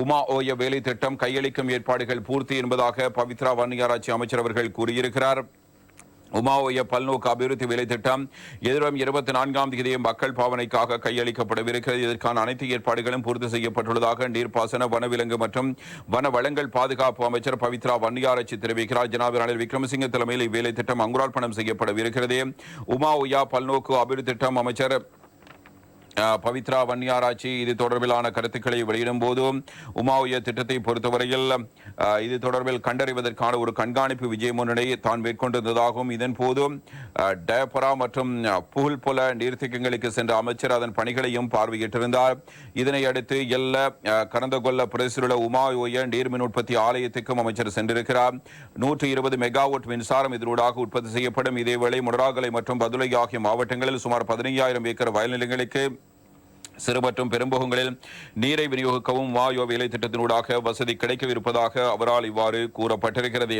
உமா ஓய வேலை திட்டம் கையளிக்கும் ஏற்பாடுகள் பூர்த்தி என்பதாக பவித்ரா வன்னியாராய்ச்சி அமைச்சர் அவர்கள் கூறியிருக்கிறார். உமாவோய பல்நோக்கு அபிவிருத்தி வேலை திட்டம் எதிர்வரும் இருபத்தி நான்காம் தேதி மக்கள் பாவனைக்காக கையளிக்கப்படவிருக்கிறது. இதற்கான அனைத்து ஏற்பாடுகளும் பூர்த்தி செய்யப்பட்டுள்ளதாக நீர்ப்பாசன வனவிலங்கு மற்றும் வன வளங்கள் பாதுகாப்பு அமைச்சர் பவித்ரா வன்னியாராய்ச்சி தெரிவிக்கிறார். ஜனாபி விக்ரமசிங்க தலைமையில் இவ்வேலை திட்டம் அங்குரார்ப்பணம் செய்யப்படவிருக்கிறது. உமா ஓயா பல்நோக்கு அபிவிருத்தி திட்டம் அமைச்சர் பவித்ரா வன்னியாராய்ச்சி இது தொடர்பிலான கருத்துக்களை வெளியிடும் போதும் உமா உயர் திட்டத்தை பொறுத்தவரையில் இது தொடர்பில் கண்டறிவதற்கான ஒரு கண்காணிப்பு விஜய முன்னணி தான் மேற்கொண்டிருந்ததாகவும் இதன் போதும் டயபரா மற்றும் புகழ் போல நீர்த்தேக்கங்களுக்கு சென்ற அமைச்சர் அதன் பணிகளையும் பார்வையிட்டிருந்தார். இதனை அடுத்து எல்ல கரந்தகொல்ல பிரதேசிலுள்ள உமா உயர் நீர்மின் உற்பத்தி ஆலயத்துக்கும் அமைச்சர் சென்றிருக்கிறார். நூற்றி இருபது மெகாவாட் மின்சாரம் இதனூடாக உற்பத்தி செய்யப்படும். இதேவேளை முடராகலை மற்றும் பதுளை ஆகிய மாவட்டங்களில் சுமார் பதினையாயிரம் ஏக்கர் வயல் நிலங்களுக்கு சிறு மற்றும் பெரும்பகுங்களில் நீரை விநியோகிக்கவும் வாயோ வேலை திட்டத்தினூடாக வசதி கிடைக்கவிருப்பதாக அவரால் இவ்வாறு கூறப்பட்டிருக்கிறது.